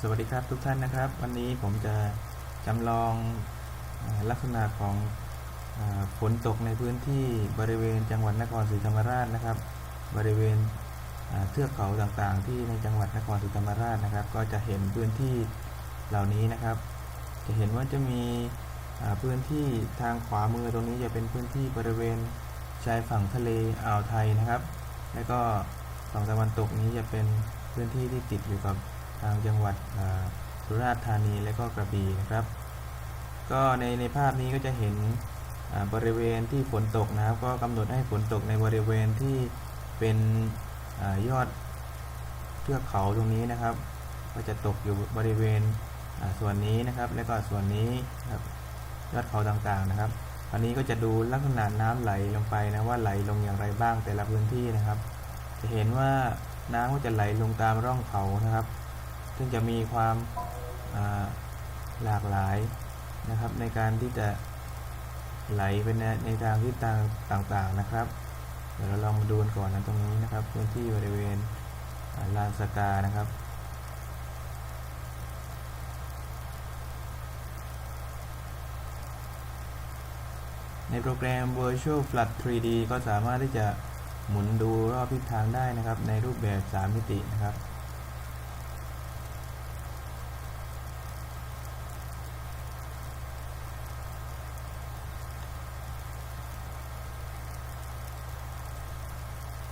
สวัสดีครับทุกท่านนะครับ วันนี้ผมจะ จำลองลักษณะของฝนตกในพื้นที่บริเวณจังหวัดนครศรีธรรมราชนะครับ บริเวณเทือกเขาต่างๆ ที่ในจังหวัดนครศรีธรรมราชนะครับ ก็จะเห็นพื้นที่เหล่านี้นะครับ จะเห็นว่าจะมีพื้นที่ทางขวามือตรงนี้จะเป็นพื้นที่บริเวณชายฝั่งทะเลอ่าวไทยนะครับ แล้วก็ฝั่งตะวันตกนี้จะเป็นพื้นที่ที่ติดอยู่กับทางจังหวัดสุราษฎร์ธานีและก็กระบี่นะครับ ก็ในในภาพนี้ก็จะเห็นบริเวณที่ฝนตกนะครับ ก็กำหนดให้ฝนตกในบริเวณที่เป็นอยอดเทือกเขาตรงนี้นะครับ ก็จะตกอยู่บริเวณส่วนนี้นะครับ และก็ส่วนนี้ครับยอดเขาต่างๆนะครับอันนี้ก็จะดูลักษณะน้ำไหลลงไปนะว่าไหลลงอย่างไรบ้างแต่ละพื้นที่นะครับ จะเห็นว่าน้ำก็จะไหลลงตามร่องเขานะครับ ซึ่งจะมีความาหลากหลาย นะครับ ในการที่จะไหลไปในในทางทิศทางต่างๆนะครับ เดี๋ยวเราลองมาดูกันก่อนนะตรงนี้นะครับ พื้นที่บริเวณลานสกานะครับในโปรแกรม Virtual Flood 3D ก็สามารถที่จะหมุนดูรอบทิศทางได้นะครับ ในรูปแบบ 3 มิตินะครับ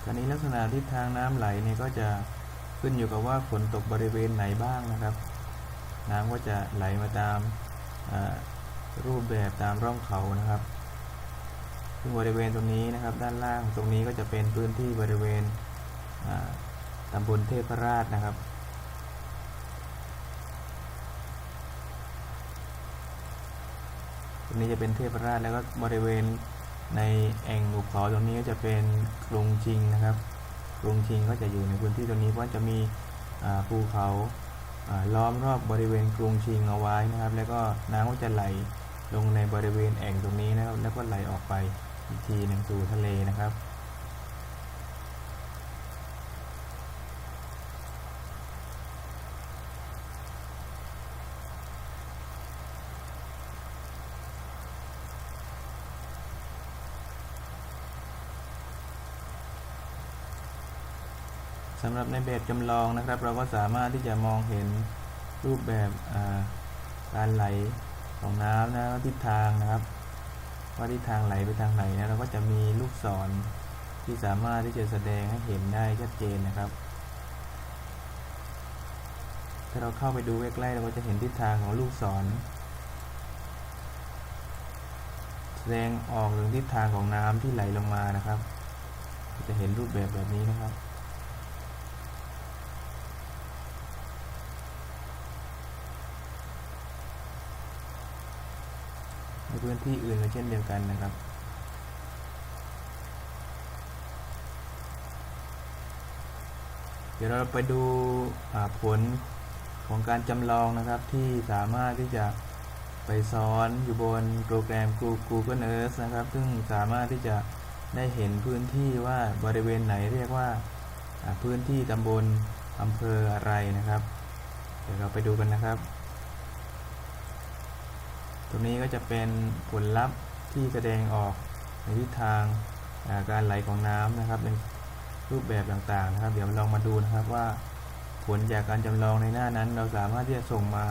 คราวนี้ลักษณะทิศทางน้ำไหลเนี่ยก็จะขึ้นอยู่กับว่าฝนตกบริเวณไหนบ้างนะครับ น้ำก็จะไหลมาตามรูปแบบตามร่องเขานะครับซึ่งบริเวณตรงนี้นะครับ ด้านล่างตรงนี้ก็จะเป็นพื้นที่บริเวณอ่าตำบลเทพราชนะครับตรงนี้จะเป็นเทพราชแล้วก็บริเวณ ในแอ่งหุบเขาตรงนี้ก็จะเป็นกรุงชิงนะครับกรุงชิงก็จะอยู่ในพื้นที่ตรงนี้เพราะจะมีภูเขาอ่าล้อมรอบบริเวณกรุงชิงเอาไว้นะครับ แล้วก็น้ำก็จะไหลลงในบริเวณแอ่งตรงนี้นะครับ แล้วก็ไหลออกไปอีกทีหนึ่งสู่ทะเลนะครับ สำหรับในแบบจำลองนะครับ เราก็สามารถที่จะมองเห็นรูปแบบการไหลของน้ำนะว่าทิศทางนะครับ ว่าทิศทางไหลไปทางไหนนะเราก็จะมีลูกศรที่สามารถที่จะแสดงให้เห็นได้ชัดเจนนะครับ ถ้าเราเข้าไปดูใกล้ๆเราก็จะเห็นทิศทางของลูกศร แสดงออกถึงทิศทางของน้ำที่ไหลลงมานะครับ จะเห็นรูปแบบแบบนี้นะครับ พื้นที่อื่นก็เช่นเดียวกันนะครับ เดี๋ยวเราไปดูผลของการจำลองนะครับที่สามารถที่จะไปซ้อนอยู่บนโปรแกรม Google Earth นะครับ ซึ่งสามารถที่จะได้เห็นพื้นที่ว่าบริเวณไหนเรียกว่าพื้นที่ตำบลอำเภออะไรนะครับ เดี๋ยวเราไปดูกันนะครับ ตรงนี้ก็จะเป็นผลลัพธ์ที่แสดงออกในทิศทางาการไหลของน้ำนะครับในรูปแบบต่างๆนะครับ เดี๋ยวลองมาดูนะครับว่า ผลจากการจำลองในหน้านั้น เราสามารถที่จะส่งมา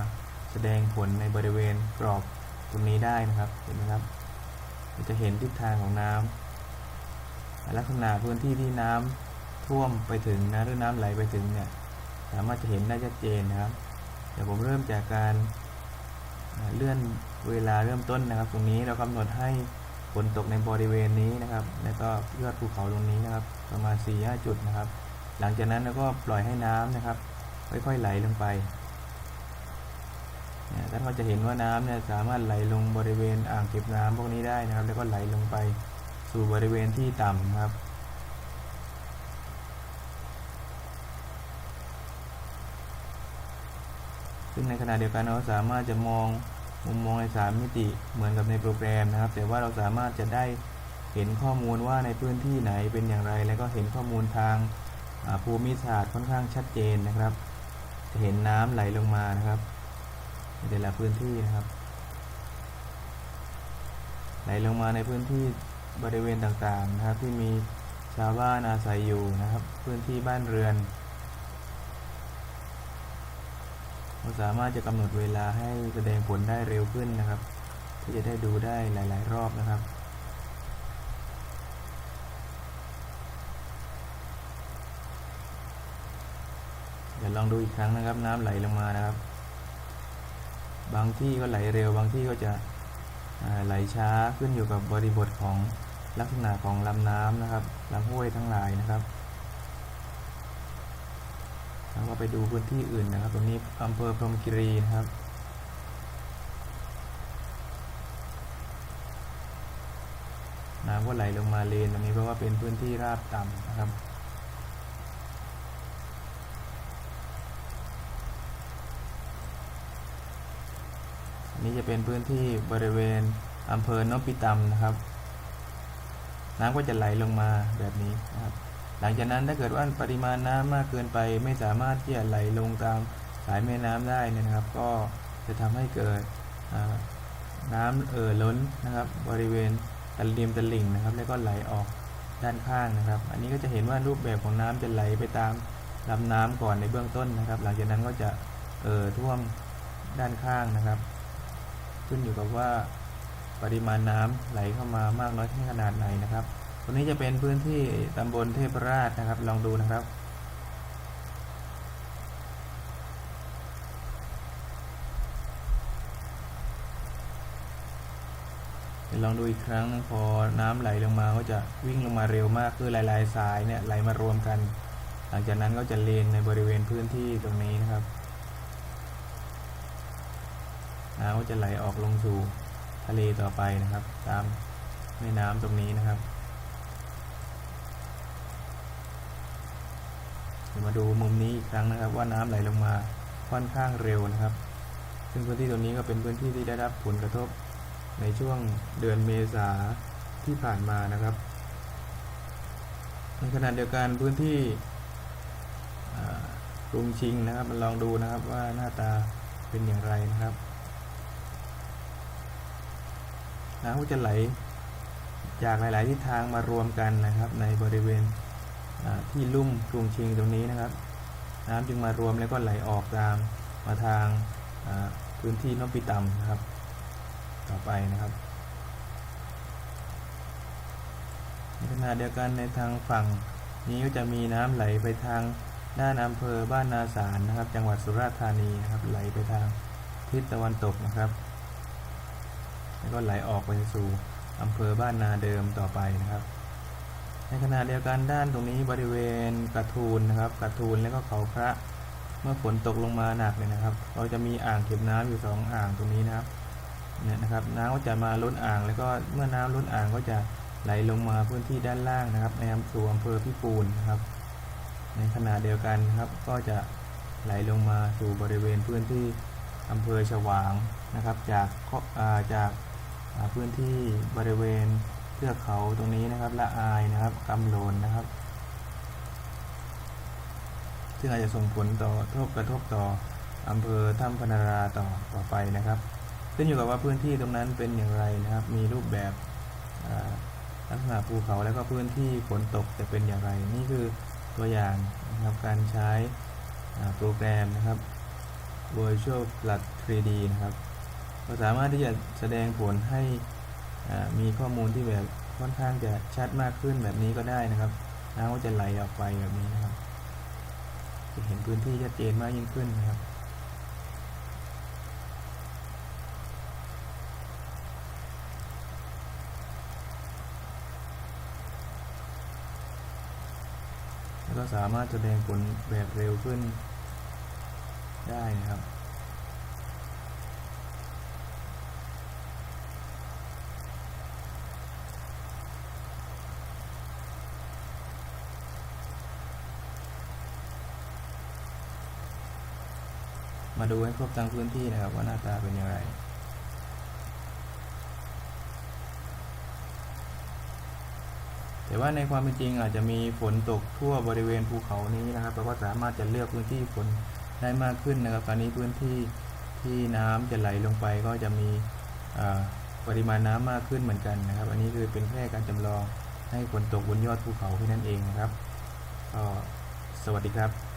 แสดงผลในบริเวณกรอบตรงนี้ได้นะครับเห็นไหมครับจะเห็นทิศทางของน้ำลักษณะพื้นที่ที่น้ำท่วมไปถึงนะหรือน้ำไหลไปถึงเนี่ยสามารถจะเห็นได้ชัดเจนนะครับเดี๋ยวผมเริ่มจากการ เลื่อนเวลาเริ่มต้นนะครับ ตรงนี้เรากำหนดให้ฝนตกในบริเวณนี้นะครับ แล้วก็ยอดภูเขาตรงนี้นะครับ ประมาณ4ี่หจุดนะครับ หลังจากนั้นเราก็ปล่อยให้น้ำนะครับ ค่อยๆไหลลงไปเนี่ยท่านก็จะเห็นว่าน้ำเนี่ยสามารถไหลลงบริเวณอ่างเก็บน้ำพวกนี้ได้นะครับ แล้วก็ไหลลงไปสู่บริเวณที่ต่ำครับ ซึ่งในขณะเดียวกันเราสามารถจะมองมุมมองในสามมิติเหมือนกับในโปรแกรมนะครับ แต่ว่าเราสามารถจะได้เห็นข้อมูลว่าในพื้นที่ไหนเป็นอย่างไร แล้วก็เห็นข้อมูลทางภูมิศาสตร์ค่อนข้างชัดเจนนะครับ จะเห็นน้ำไหลลงมานะครับในแต่ละพื้นที่นะครับ ไหลลงมาในพื้นที่บริเวณต่างๆนะครับ ที่มีชาวบ้านอาศัยอยู่นะครับ พื้นที่บ้านเรือน เราสามารถจะกำหนดเวลาให้แสดงผลได้เร็วขึ้นนะครับ ที่จะได้ดูได้หลาย ๆ รอบนะครับเดี๋ยวลองดูอีกครั้งนะครับ น้ำไหลลงมานะครับ บางที่ก็ไหลเร็ว บางที่ก็จะไหลช้าขึ้นอยู่กับบริบทของลักษณะของลำน้ำนะครับลำห้วยทั้งหลายนะครับ แล้วก็ไปดูพื้นที่อื่นนะครับ ตรงนี้อำเภอพรมคีรีนะครับน้ำก็ไหลลงมาเลนตรงนี้เพราะว่าเป็นพื้นที่ราบต่ำนะครับอันนี้จะเป็นพื้นที่บริเวณอำเภอนพิตำนะครับ น้ำก็จะไหลลงมาแบบนี้นะครับ หลังจากนั้นถ้าเกิดว่าปริมาณน้ำมากเกินไป ไม่สามารถที่จะไหลลงตามสายแม่น้ำได้นะครับ ก็จะทำให้เกิดน้ำเอ่อล้นนะครับ บริเวณตะลิมตะลิ่งนะครับ แล้วก็ไหลออกด้านข้างนะครับ อันนี้ก็จะเห็นว่ารูปแบบของน้ำจะไหลไปตามลำน้ำก่อนในเบื้องต้นนะครับ หลังจากนั้นก็จะเอ่อท่วมด้านข้างนะครับ ขึ้นอยู่กับว่าปริมาณน้ำไหลเข้ามามากน้อยแค่ขนาดไหนนะครับ ตรงนี้จะเป็นพื้นที่ตำบลเทพราชนะครับ ลองดูนะครับ ลองดูอีกครั้งนึงพอน้ำไหลลงมาก็จะวิ่งลงมาเร็วมากคือหลาย ๆ สายเนี่ยไหลมารวมกัน หลังจากนั้นก็จะเลนในบริเวณพื้นที่ตรงนี้นะครับน้ำก็จะไหลออกลงสู่ทะเลต่อไปนะครับ ตามแม่น้ำตรงนี้นะครับ ดี๋ยวมาดูมุมนี้อีกครั้งนะครับ ว่าน้ำไหลลงมาค่อนข้างเร็วนะครับ ซึ่งพื้นที่ตรงนี้ก็เป็นพื้นที่ที่ได้รับผลกระทบในช่วงเดือนเมษาที่ผ่านมานะครับในขณะเดียวกันพื้นที่กรุงชิงนะครับมาลองดูนะครับว่าหน้าตาเป็นอย่างไรนะครับน้ำก็จะไหลจากหลาย ๆ ทิศทางมารวมกันนะครับในบริเวณ ที่ลุ่มกรุงชิงตรงนี้นะครับ น้ำจึงมารวมแล้วก็ไหลออกตามมาทางพื้นที่นพิตำนะครับ ต่อไปนะครับในขณะเดียวกันในทางฝั่งนี้ก็จะมีน้ำไหลไปทางด้านอำเภอบ้านนาสารนะครับ จังหวัดสุราษฎร์ธานีนะครับ ไหลไปทางทิศตะวันตกนะครับ แล้วก็ไหลออกไปสู่อำเภอบ้านนาเดิมต่อไปนะครับ ในขณะเดียวกันด้านตรงนี้บริเวณกระทูลนะครับ กระทูลแล้วก็เขาพระ เมื่อฝนตกลงมาหนักเลยนะครับ เราจะมีอ่างเก็บน้ำอยู่สองอ่างตรงนี้นะครับเนี่ยนะครับน้ำก็จะมาล้นอ่าง แล้วก็เมื่อน้ำล้นอ่างก็จะไหลลงมาพื้นที่ด้านล่างนะครับในอำสู่อำเภอพิปูนนะครับ ในขณะเดียวกันครับก็จะไหลลงมาสู่บริเวณพื้นที่อำเภอฉวางนะครับ จากจากพื้นที่บริเวณ เทือกเขาตรงนี้นะครับละอายนะครับกำโลนนะครับ ซึ่งอาจจะส่งผลต่อทบกระทบต่ออำเภอถ้ำพนาราต่อต่อไปนะครับขึ้นอยู่กับว่าพื้นที่ตรงนั้นเป็นอย่างไรนะครับ มีรูปแบบลักษณะภูเขาแล้วก็พื้นที่ฝนตกจะเป็นอย่างไร นี่คือตัวอย่างนะครับการใช้โปรแกรมนะครับ Virtual Flood 3D นะครับก็สามารถที่จะแสดงผลให้ มีข้อมูลที่แบบค่อนข้างจะชัดมากขึ้นแบบนี้ก็ได้นะครับน้ำก็จะไหลออกไปแบบนี้นะครับ จะเห็นพื้นที่ชัดเจนมากยิ่งขึ้นนะครับแล้วก็สามารถแสดงผลแบบเร็วขึ้นได้นะครับ มาดูให้ครบทั้งพื้นที่นะครับว่าหน้าตาเป็นอย่างไรแต่ว่าในความเป็นจริงอาจจะมีฝนตกทั่วบริเวณภูเขานี้นะครับเราก็สามารถจะเลือกพื้นที่ฝนได้มากขึ้นนะครับตอนนี้พื้นที่ที่น้ำจะไหลลงไปก็จะมีปริมาณน้ำมากขึ้นเหมือนกันนะครับ อันนี้คือเป็นแค่การจำลองให้ฝนตกบนยอดภูเขาแค่นั้นเองนะครับก็สวัสดีครับ